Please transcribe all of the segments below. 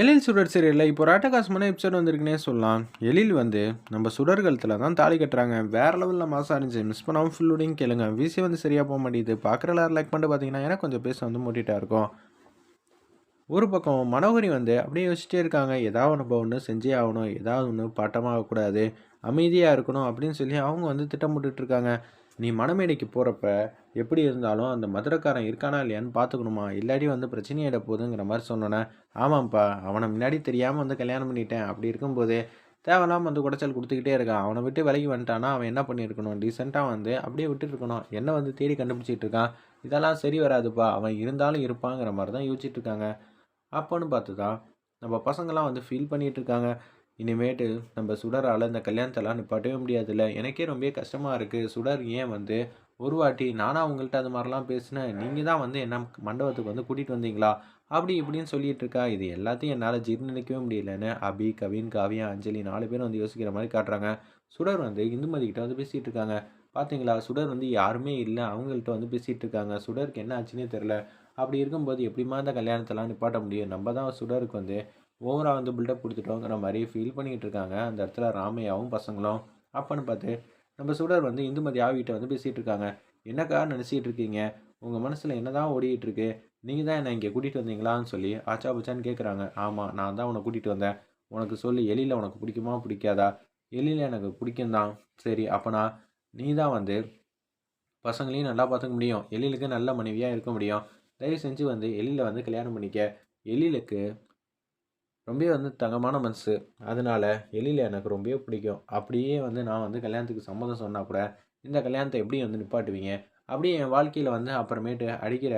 எழில் சுடர் சீரியலில் இப்போ ஒரு அட்டகாசமான எபிசோட் வந்திருக்குன்னே சொல்லலாம். எழில் வந்து நம்ம சுடர்களத்தில் தான் தாலி கட்டுறாங்க. வேறு லெவலில் மாதம் இருந்துச்சு. மிஸ் பண்ணாமல் ஃபுல்லுடையும் கேளுங்க. விசி வந்து சரியாக போக மாட்டேங்குது. பார்க்குற எல்லாரும் லைக் பண்ணிட்டு பார்த்தீங்கன்னா ஏன்னா கொஞ்சம் பேச வந்து மூட்டிகிட்டா இருக்கும். ஒரு பக்கம் மனோகரி வந்து அப்படியே யோசிச்சிட்டே இருக்காங்க. ஏதாவது ஒன்று ஒன்று செஞ்சே ஆகணும். ஏதாவது ஒன்று பட்டமாகக்கூடாது அமைதியாக இருக்கணும் அப்படின்னு சொல்லி அவங்க வந்து திட்டமிட்டுட்டு இருக்காங்க. நீ மணமேடைக்கு போகிறப்ப எப்படி இருந்தாலும் அந்த மதுரக்காரன் இருக்கானா இல்லையான்னு பார்த்துக்கணுமா இல்லாடி வந்து பிரச்சனையிட போகுதுங்கிற மாதிரி சொன்னோன்னே ஆமாம்ப்பா அவனை முன்னாடி தெரியாமல் வந்து கல்யாணம் பண்ணிட்டேன். அப்படி இருக்கும்போது தேவையில்லாமல் வந்து குடைச்சல் கொடுத்துக்கிட்டே இருக்கான். அவனை விட்டு விலகி வந்துட்டானா அவன் என்ன பண்ணியிருக்கணும்? டீசெண்டாக வந்து அப்படியே விட்டுட்டு இருக்கணும் என்ன வந்து தேடி கண்டுபிடிச்சிட்டு இருக்கான்? இதெல்லாம் சரி வராதுப்பா. அவன் இருந்தாலும் இருப்பாங்கிற மாதிரி தான் யோசிச்சுட்டு இருக்காங்க. அப்போன்னு பார்த்து தான் நம்ம பசங்களாம் வந்து ஃபீல் பண்ணிகிட்டு இருக்காங்க. இனிமேட்டு நம்ம சுடரால் இந்த கல்யாணத்தெல்லாம் நிப்பாட்டவே முடியாதுல்ல. எனக்கே ரொம்ப கஷ்டமாக இருக்குது சுடர் ஏன் வந்து ஒரு வாட்டி நானாக அவங்கள்ட்ட அது மாதிரிலாம் பேசினேன் நீங்கள் தான் வந்து என்ன மண்டபத்துக்கு வந்து கூட்டிகிட்டு வந்தீங்களா? அப்படி இப்படின்னு சொல்லிட்டு இருக்கா. இது எல்லாத்தையும் என்னால் ஜீர்ணிக்கவே முடியலன்னு அபி கவின் காவியா அஞ்சலி நாலு பேரும் வந்து யோசிக்கிற மாதிரி காட்டுறாங்க. சுடர் வந்து இந்துமதி கிட்ட வந்து பேசிகிட்டு இருக்காங்க. பார்த்தீங்களா சுடர் வந்து யாருமே இல்லை. அவங்கள்ட்ட வந்து பேசிகிட்டு இருக்காங்க. சுடருக்கு என்ன ஆச்சுன்னே தெரில அப்படி இருக்கும்போது எப்படிமா இந்த கல்யாணத்தெல்லாம் நிப்பாட்ட முடியும்? நம்ம தான் சுடருக்கு வந்து ஓவராக வந்து பில்டப் கொடுத்துட்டோங்கிற மாதிரி ஃபீல் பண்ணிக்கிட்டு இருக்காங்க. அந்த இடத்துல ராமையாவும் பசங்களும். அப்பன்னு பார்த்து நம்ம சுடர் வந்து இந்துமதி ஆவிகிட்ட வந்து பேசிகிட்டு இருக்காங்க. என்னக்கா நினச்சிட்டு இருக்கீங்க? உங்கள் மனசில் என்ன தான் ஓடிக்கிட்டு இருக்கு? நீங்கள் தான் என்னை இங்கே கூட்டிகிட்டு வந்தீங்களான்னு சொல்லி ஆச்சா புச்சான்னு கேட்குறாங்க ஆமாம் நான் தான் உன்னை கூட்டிகிட்டு வந்தேன். உனக்கு சொல்லி எலியில் உனக்கு பிடிக்குமா பிடிக்காதா? எலியில் எனக்கு பிடிக்கும் தான் சரி அப்போனா நீ தான் வந்து பசங்களையும் நல்லா பார்த்துக்க முடியும். எழிலுக்கு நல்ல மனைவியாக இருக்க முடியும். தயவு செஞ்சு வந்து எழில வந்து கல்யாணம் பண்ணிக்க. எழிலுக்கு ரொம்பவே வந்து தங்கமான மனசு. அதனால் எழில எனக்கு ரொம்பவே பிடிக்கும். அப்படியே வந்து நான் வந்து கல்யாணத்துக்கு சம்மதம் சொன்னால் கூட இந்த கல்யாணத்தை எப்படி வந்து நிப்பாட்டுவீங்க? அப்படியே என் வாழ்க்கையில் வந்து அப்புறமேட்டு அடிக்கிற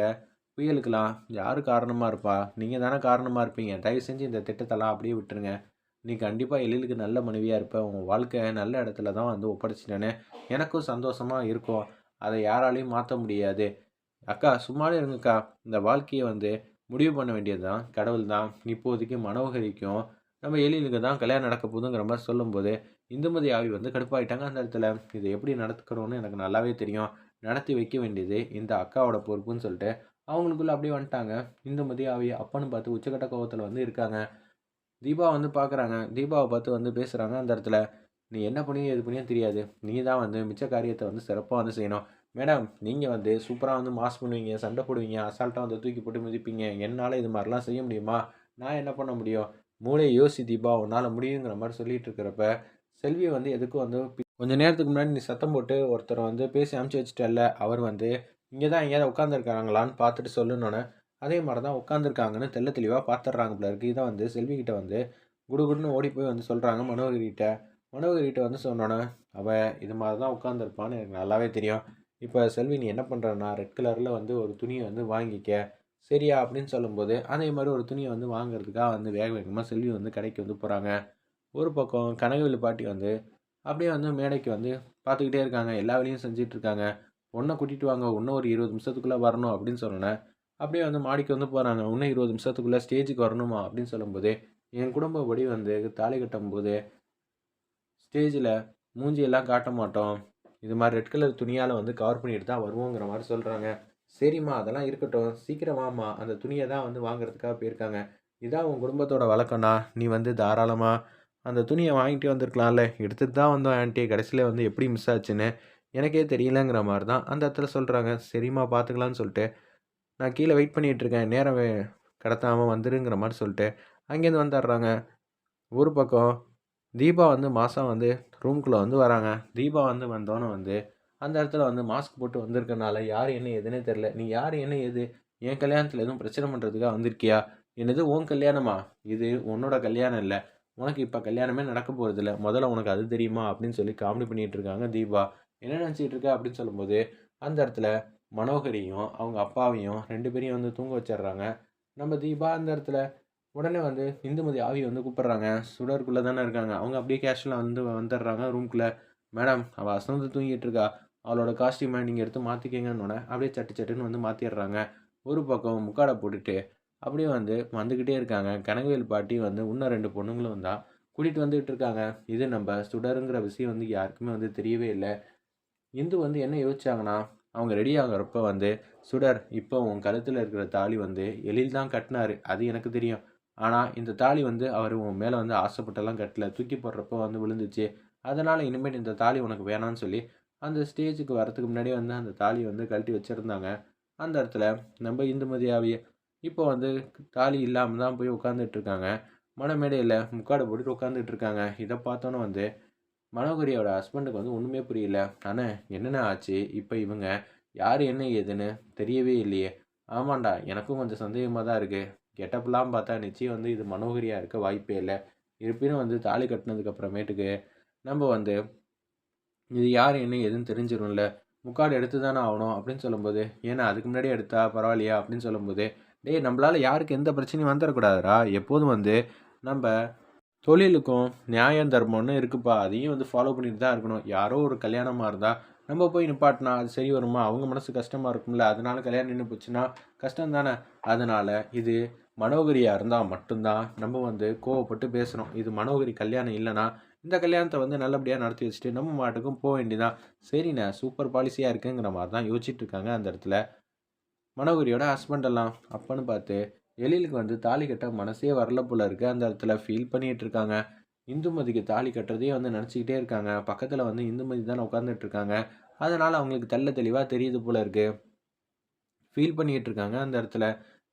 புயலுக்கெல்லாம் யார் காரணமாக இருப்பா? நீங்கள் தானே காரணமாக இருப்பீங்க. தயவு செஞ்சு இந்த திட்டத்தெல்லாம் அப்படியே விட்டுருங்க. நீ கண்டிப்பாக எழிலுக்கு நல்ல மனைவியாக இருப்ப. உங்கள் வாழ்க்கை நல்ல இடத்துல தான் வந்து ஒப்படைச்சிட்டேன்னு எனக்கும் சந்தோஷமாக இருக்கும். அதை யாராலையும் மாற்ற முடியாது. அக்கா சும்மாவே இருங்கக்கா. இந்த வாழ்க்கையை வந்து முடிவு பண்ண வேண்டியது தான் கடவுள் தான் இப்போதைக்கு மனோகரிக்கும். நம்ம எழிலுக்கு தான் கல்யாணம் நடக்க போதுங்கிற மாதிரி சொல்லும்போது இந்துமதி ஆவி வந்து கடுப்பாயிட்டாங்க அந்த இடத்துல. இதை எப்படி நடத்துக்கிறோன்னு எனக்கு நல்லாவே தெரியும். நடத்தி வைக்க வேண்டியது இந்த அக்காவோட பொறுப்புன்னு சொல்லிட்டு அவங்களுக்குள்ள அப்படியே வந்துட்டாங்க. இந்துமதி ஆவி அப்பன்னு பார்த்து உச்சக்கட்ட கோபத்தில் வந்து இருக்காங்க. தீபா வந்து பார்க்குறாங்க தீபாவை பார்த்து வந்து பேசுகிறாங்க அந்த இடத்துல. நீ என்ன பண்ணியோ எது பண்ணியோ தெரியாது. நீ தான் வந்து மிச்ச காரியத்தை வந்து சிறப்பாக வந்து செய்யணும். மேடம் நீங்கள் வந்து சூப்பராக வந்து மாஸ் பண்ணுவீங்க சண்டை போடுவீங்க அசால்ட்டாக வந்து தூக்கி போட்டு மிதிப்பீங்க. என்னால் இது மாதிரிலாம் செய்ய முடியுமா? நான் என்ன பண்ண முடியும்? மூளை யோசி தீபா உன்னால் முடியுங்கிற மாதிரி சொல்லிட்டு இருக்கிறப்ப செல்வியை வந்து எதுக்கும் வந்து கொஞ்ச நேரத்துக்கு முன்னாடி நீ சத்தம் போட்டு ஒருத்தரை வந்து பேசி அமுச்சு வச்சுட்டல அவர் வந்து இங்கே தான் எங்கேயாவது உட்காந்துருக்காங்களான்னு பார்த்துட்டு சொல்லணுன்னு அதே மாதிரி தான் உட்காந்துருக்காங்கன்னு தெல்ல தெளிவாக பார்த்துட்றாங்க போல இருக்குது இதை வந்து செல்விக்கிட்ட வந்து குடுகுடுன்னு ஓடி போய் வந்து சொல்கிறாங்க மனோகரிகிட்ட மனோகரிகிட்ட வந்து சொன்னோன்னே அவள் இது மாதிரி தான் உட்காந்துருப்பான்னு எனக்கு நல்லாவே தெரியும். இப்போ செல்வி நீ என்ன பண்ணுறன்னா ரெட் கலரில் வந்து ஒரு துணியை வந்து வாங்கிக்க. சரியா? அப்படின்னு சொல்லும்போது அதே மாதிரி ஒரு துணியை வந்து வாங்குறதுக்காக வந்து வேக வேகமாக செல்வி வந்து கடைக்கு வந்து போகிறாங்க ஒரு பக்கம் கனகவில் பாட்டி வந்து அப்படியே வந்து மேடைக்கு வந்து பார்த்துக்கிட்டே இருக்காங்க. எல்லா வேலையும் செஞ்சுட்டு இருக்காங்க. ஒன்றை கூட்டிகிட்டு வாங்க. இன்னும் ஒரு இருபது நிமிஷத்துக்குள்ளே வரணும் அப்படின்னு சொன்னேன் அப்படியே வந்து மாடிக்கு வந்து போகிறாங்க இன்னும் இருபது நிமிஷத்துக்குள்ளே ஸ்டேஜுக்கு வரணுமா? அப்படின்னு சொல்லும்போது என் குடும்பப்படி வந்து தாலி கட்டும்போது ஸ்டேஜில் மூஞ்சியெல்லாம் காட்ட மாட்டோம். இது மாதிரி ரெட் கலர் துணியால் வந்து கவர் பண்ணிட்டு தான் வருவோங்கிற மாதிரி சொல்கிறாங்க சரிம்மா அதெல்லாம் இருக்கட்டும். சீக்கிரமாம்மா அந்த துணியை தான் வந்து வாங்குறதுக்காக போயிருக்காங்க. இதான் உன் குடும்பத்தோட வழக்கம்னா நீ வந்து தாராளமாக அந்த துணியை வாங்கிட்டு வந்திருக்கலாம்ல. எடுத்துகிட்டு தான் வந்தோம் ஆன்ட்டி கடைசியில் வந்து எப்படி மிஸ் ஆச்சுன்னு எனக்கே தெரியலங்கிற மாதிரி தான் அந்த இடத்துல சொல்கிறாங்க சரிம்மா பார்த்துக்கலான்னு சொல்லிட்டு நான் கீழே வெயிட் பண்ணிகிட்ருக்கேன் நேரம் கடத்தாமல் வந்துருங்கிற மாதிரி சொல்லிட்டு அங்கேருந்து வந்துடுறாங்க. ஒரு பக்கம் தீபா வந்து மாதம் வந்து ரூம்குள்ளே வந்து வராங்க. தீபா வந்து வந்தோன்னே வந்து அந்த இடத்துல வந்து மாஸ்க் போட்டு வந்திருக்கனால யார் என்ன எதுனே தெரில நீ யார் என்ன எது என் கல்யாணத்தில் எதுவும் பிரச்சனை பண்ணுறதுக்காக வந்திருக்கியா? என்னது உன் கல்யாணமா? இது உன்னோட கல்யாணம் இல்லை. உனக்கு இப்போ கல்யாணமே நடக்க போகிறது இல்லை. முதல்ல உனக்கு அது தெரியுமா? அப்படின்னு சொல்லி காமெடி பண்ணிகிட்டு இருக்காங்க தீபா. என்ன நினச்சிட்டு இருக்க? அப்படின்னு சொல்லும்போது அந்த இடத்துல மனோகரியும் அவங்க அப்பாவையும் ரெண்டு பேரையும் வந்து தூங்க வச்சிடுறாங்க. நம்ம தீபா அந்த இடத்துல உடனே வந்து இந்துமதி ஆவி வந்து கூப்பிட்றாங்க. சுடருக்குள்ளே தானே இருக்காங்க. அவங்க அப்படியே கேஷுவலாக வந்து வந்துடுறாங்க ரூம்குள்ளே மேடம் அவள் அசந்து தூங்கிட்டு இருக்கா அவளோட காஸ்டியூமை நீங்கள் எடுத்து மாற்றிக்கிங்கன்னு அப்படியே சட்டு சட்டுன்னு வந்து மாற்றிடுறாங்க ஒரு பக்கம் முக்காடை போட்டுட்டு அப்படியே வந்து வந்துக்கிட்டே இருக்காங்க. கனகவேல் பாட்டி வந்து இன்னும் ரெண்டு பொண்ணுங்களும் வந்தால் கூட்டிகிட்டு வந்துகிட்டு இருக்காங்க. இது நம்ம சுடருங்கிற விஷயம் வந்து யாருக்குமே வந்து தெரியவே இல்லை. இந்து வந்து என்ன யோசிச்சாங்கன்னா அவங்க ரெடி ஆகிறப்ப வந்து சுடர் இப்போ உன் கழுத்தில் இருக்கிற தாலி வந்து எழில் தான் கட்டினாரு. அது எனக்கு தெரியும். ஆனால் இந்த தாலி வந்து அவர் உன் மேலே வந்து ஆசைப்பட்டெல்லாம் கட்டல தூக்கி போடுறப்போ வந்து விழுந்துச்சு. அதனால் இனிமேல் இந்த தாலி உனக்கு வேணான்னு சொல்லி அந்த ஸ்டேஜுக்கு வரத்துக்கு முன்னாடியே வந்து அந்த தாலியை வந்து கழட்டி வச்சுருந்தாங்க. அந்த இடத்துல நம்ம இந்துமதியாவிய இப்போ வந்து தாலி இல்லாமல் தான் போய் உட்காந்துட்ருக்காங்க மனமேடையில் முக்காடு போட்டு உட்காந்துட்ருக்காங்க இதை பார்த்தோன்னே வந்து மனோகரியோட ஹஸ்பண்டுக்கு வந்து ஒன்றுமே புரியல. ஆனால் என்னென்ன ஆச்சு? இப்போ இவங்க யார் என்ன ஏதுன்னு தெரியவே இல்லையே. ஆமாண்டா எனக்கும் கொஞ்சம் சந்தேகமாக தான் இருக்குது கெட்டப்லாம் பார்த்தா நிச்சயம் வந்து இது மனோகரியாக இருக்க வாய்ப்பே இல்லை. இருப்பினும் வந்து தாலி கட்டினதுக்கு அப்புறமேட்டுக்கு நம்ம வந்து இது யார் என்ன எதுன்னு தெரிஞ்சிடும்ல முக்காடு எடுத்து தானே ஆகணும் அப்படின்னு சொல்லும்போது ஏன்னா அதுக்கு முன்னாடி எடுத்தா பரவாயில்லையா அப்படின்னு சொல்லும்போது டேய் நம்மளால் யாருக்கு எந்த பிரச்சனையும் வந்துடக்கூடாதுரா எப்போதும் வந்து நம்ம தொழிலுக்கும் நியாயம் தர்மம்னு இருக்குப்பா. அதையும் வந்து ஃபாலோ பண்ணிட்டு தான் இருக்கணும். யாரோ ஒரு கல்யாணமாக இருந்தால் நம்ம போய் நிப்பாட்டினா அது சரி வருமா? அவங்க மனசு கஷ்டமாக இருக்கும்ல. அதனால கல்யாணம் நின்று போச்சுன்னா கஷ்டம் தானே அதனால் இது மனோகரியாக இருந்தால் மட்டும்தான் நம்ம வந்து கோவப்பட்டு பேசுகிறோம் இது மனோகரி கல்யாணம் இல்லைன்னா இந்த கல்யாணத்தை வந்து நல்லபடியாக நடத்தி வச்சுட்டு நம்ம மாட்டுக்கும் போக வேண்டியதான் சரிண்ணே சூப்பர் பாலிசியாக இருக்குங்கிற மாதிரி தான் யோசிச்சுட்டு இருக்காங்க அந்த இடத்துல. மனோகரியோட ஹஸ்பண்ட் எல்லாம் அப்பன்னு பார்த்து எழிலுக்கு வந்து தாலி கட்ட மனசே வரல போல இருக்குது அந்த இடத்துல ஃபீல் பண்ணிகிட்டு இருக்காங்க. இந்துமதிக்கு தாலி கட்டுறதே வந்து நினச்சிக்கிட்டே இருக்காங்க. பக்கத்தில் வந்து இந்துமதி தான் உட்காந்துட்டு இருக்காங்க. அதனால் அவங்களுக்கு தெல்ல தெளிவாக தெரியுது போல இருக்குது ஃபீல் பண்ணிகிட்டு இருக்காங்க அந்த இடத்துல.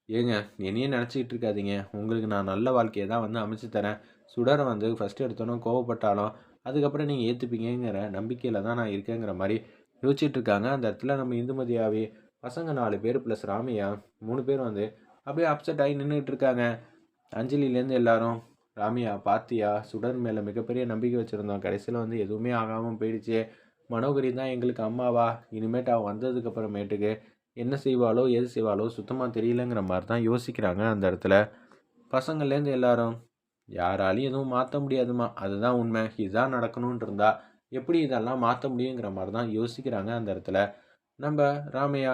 ஏங்க என்னையே நினச்சிக்கிட்டு இருக்காதீங்க உங்களுக்கு நான் நல்ல வாழ்க்கையை தான் வந்து அமைச்சு தரேன். சுடரை வந்து ஃபஸ்ட்டு எடுத்தோன்னே கோவப்பட்டாலும் அதுக்கப்புறம் நீங்கள் ஏற்றுப்பீங்கிற நம்பிக்கையில் தான் நான் இருக்கேங்கிற மாதிரி யோசிச்சுட்டு இருக்காங்க அந்த இடத்துல நம்ம இந்துமதியாவே பசங்க நாலு பேர் ப்ளஸ் ராமையா மூணு பேர் வந்து அப்படியே அப்செட் ஆகி நின்றுட்டு இருக்காங்க அஞ்சலிலேருந்து எல்லாரும் ராமியா பாத்தியா சுடர் மேலே மிகப்பெரிய நம்பிக்கை வச்சுருந்தோம். கடைசியில் வந்து எதுவுமே ஆகாமல் போயிடுச்சு. மனோகரி தான் எங்களுக்கு அம்மாவா. இனிமேட்டு அவள் வந்ததுக்கு அப்புறமேட்டுக்கு என்ன செய்வாளோ எது செய்வாளோ சுத்தமாக தெரியலங்கிற மாதிரி தான் யோசிக்கிறாங்க அந்த இடத்துல. பசங்கள்லேருந்து எல்லாரும் யாராலையும் எதுவும் மாற்ற முடியாதுமா அதுதான் உண்மை இதுதான் நடக்கணும்னு இருந்தால் எப்படி இதெல்லாம் மாற்ற முடியுங்கிற மாதிரி தான் யோசிக்கிறாங்க அந்த இடத்துல. நம்ம ராமையா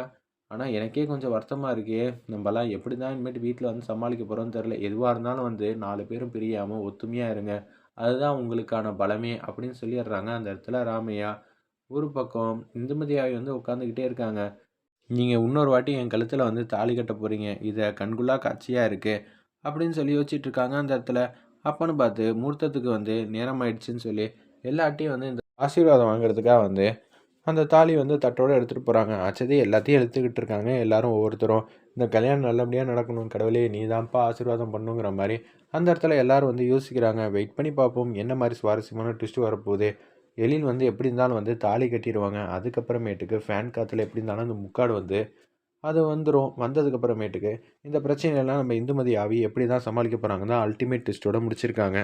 ஆனால் எனக்கே கொஞ்சம் வருத்தமாக இருக்கே நம்மலாம் எப்படி தான் இனிமேட்டு வீட்டில் வந்து சமாளிக்க போகிறோம்னு தெரில எதுவாக இருந்தாலும் வந்து நாலு பேரும் பிரியாமல் ஒத்துமையாக இருங்க அதுதான் உங்களுக்கான பலமே அப்படின்னு சொல்லிடுறாங்க அந்த இடத்துல ராமையா. ஒரு பக்கம் இந்துமதியாவி வந்து உட்காந்துக்கிட்டே இருக்காங்க. நீங்கள் இன்னொரு வாட்டி என் கழுத்தில் வந்து தாலி கட்ட போகிறீங்க இதை கண்குள்ளா காட்சியாக இருக்குது அப்படின்னு சொல்லி யோசிச்சுட்டு இருக்காங்க அந்த இடத்துல. அப்போன்னு பார்த்து முகூர்த்தத்துக்கு வந்து நேரம் ஆயிடுச்சுன்னு சொல்லி எல்லாட்டையும் வந்து இந்த ஆசீர்வாதம் வாங்குறதுக்காக வந்து அந்த தாலி வந்து தட்டோடு எடுத்துகிட்டு போகிறாங்க ஆச்சதே எல்லாத்தையும் எடுத்துக்கிட்டு இருக்காங்க. எல்லாரும் ஒவ்வொருத்தரும் இந்த கல்யாணம் நல்லபடியாக நடக்கணும் கடவுளே நீ தான்ப்பா ஆசீர்வாதம் பண்ணுங்கிற மாதிரி அந்த இடத்துல எல்லாரும் வந்து யோசிக்கிறாங்க. வெயிட் பண்ணி பார்ப்போம். என்ன மாதிரி சுவாரஸ்யமான ட்விஸ்ட்டு வரப்போகுது? எழில் வந்து எப்படி இருந்தாலும் வந்து தாலி கட்டிடுவாங்க அதுக்கப்புறமேட்டுக்கு ஃபேன் காற்றுல எப்படி இருந்தாலும் அந்த முக்காடு வந்து அது வந்துடும் வந்ததுக்கப்புறமேட்டுக்கு இந்த பிரச்சனையெல்லாம் நம்ம இந்துமதி ஆவி எப்படி தான் சமாளிக்க போகிறாங்க தான் அல்டிமேட் ட்விஸ்ட்டோட முடிச்சிருக்காங்க.